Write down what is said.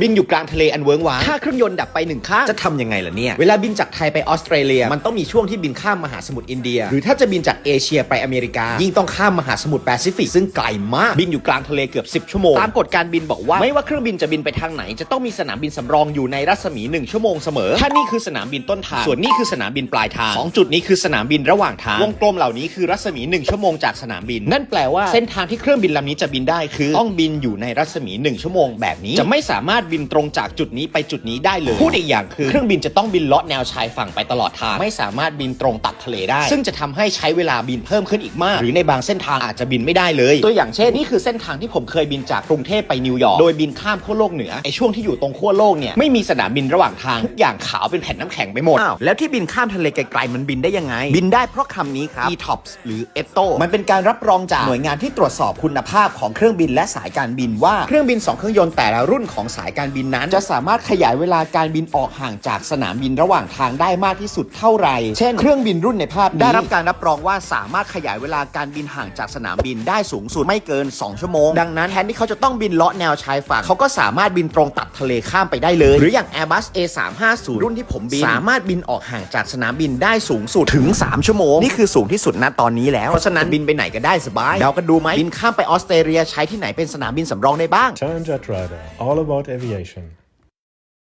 บินอยู่กลางทะเลอันเวิ้งว้างถ้าเครื่องยนต์ดับไปหนึ่งข้างจะทำยังไงล่ะเนี่ย เวลาบินจากไทยไปออสเตรเลีย มันต้องมีช่วงที่บินข้ามมหาสมุทรอินเดีย หรือถ้าจะบินจากเอเชียไปอเมริกา ยิ่งต้องข้ามมหาสมุทรแปซิฟิกซึ่งไกลมาก บินอยู่กลางทะเลเกือบ 10 ชั่วโมง ตามกฎการบินบอกว่า ไม่ว่าเครื่องบินจะบินไปทางไหน จะต้องมีสนามบินสำรองอยู่ในรัศมี 1 ชั่วโมงเสมอ ถ้านี่คือสนามบินต้นทาง ส่วนนี่คือสนามบินปลายทางสองจุดนี้คือสนามบินระหว่างทาง วงกลมเหล่านี้คือรัศมี 1 ชั่วโมงจากสนามบิน นั่นแปลว่าเส้นทางที่เครื่องบินลำนี้จะบินได้คือต้องบินอยู่ในรัศมี 1 ชั่วโมงแบบนี้จะไม่สามารถบินตรงจากจุดนี้ไปจุดนี้ได้เลยพูดอีกอย่างคือเครื่องบินจะต้องบินเลาะแนวชายฝั่งไปตลอดทาง ไม่สามารถบินตรงตัดทะเลได้ ซึ่งจะทำให้ใช้เวลาบินเพิ่มขึ้นอีกมาก หรือในบางเส้นทางอาจจะบินไม่ได้เลย ตัวอย่างเช่นนี่คือเส้นทางที่ผมเคยบินจากกรุงเทพไปนิวยอร์กโดยบินข้ามขั้วโลกเหนือไอช่วงที่อยู่ตรงขั้วโลกเนี่ยไม่มีสนามบินระหว่างทางทุกอย่างขาวเป็นแผ่นน้ำแข็งไปหมดอ้าวแล้วที่บินข้ามทะเลไกลๆมันบินได้ยังไง บินได้เพราะคำนี้ครับ ETOPS หรือ ETO มันเป็นการรับรองจากหน่วยงานที่ตรวจสอบคุณภาพของเครื่องบินและสายการบินว่าเครื่องบิน2เครื่องยนต์แต่ละรุ่นของสายการบินนั้น จะสามารถขยายเวลาการบินออกห่างจากสนามบินระหว่างทางได้มากที่สุดเท่าไหร่ เช่น เครื่องบินรุ่นในภาพนี้ได้รับการรับรองว่าสามารถขยายเวลาการบินห่างจากสนามบินได้สูงสุดไม่เกิน 2 ชั่วโมง ดังนั้นแทนที่เขาจะต้องบินเลาะแนวชายฝั่งเขาก็สามารถบินตรงตัดทะเลข้ามไปได้เลย หรืออย่าง Airbus A350 รุ่นที่ผมบิน สามารถบินออกห่างจากสนามบินได้สูงสุดถึง 3 ชั่วโมง นี่คือสูงที่สุดณตอนนี้แล้ว เพราะฉะนั้นบินไปไหนก็ได้สบายเดากันดูไหมบินข้ามไปออสเตรเลียใช้ที่ไหนเป็นสนามบินสำรองได้บ้าง Turn Jet Rider, all about aviation.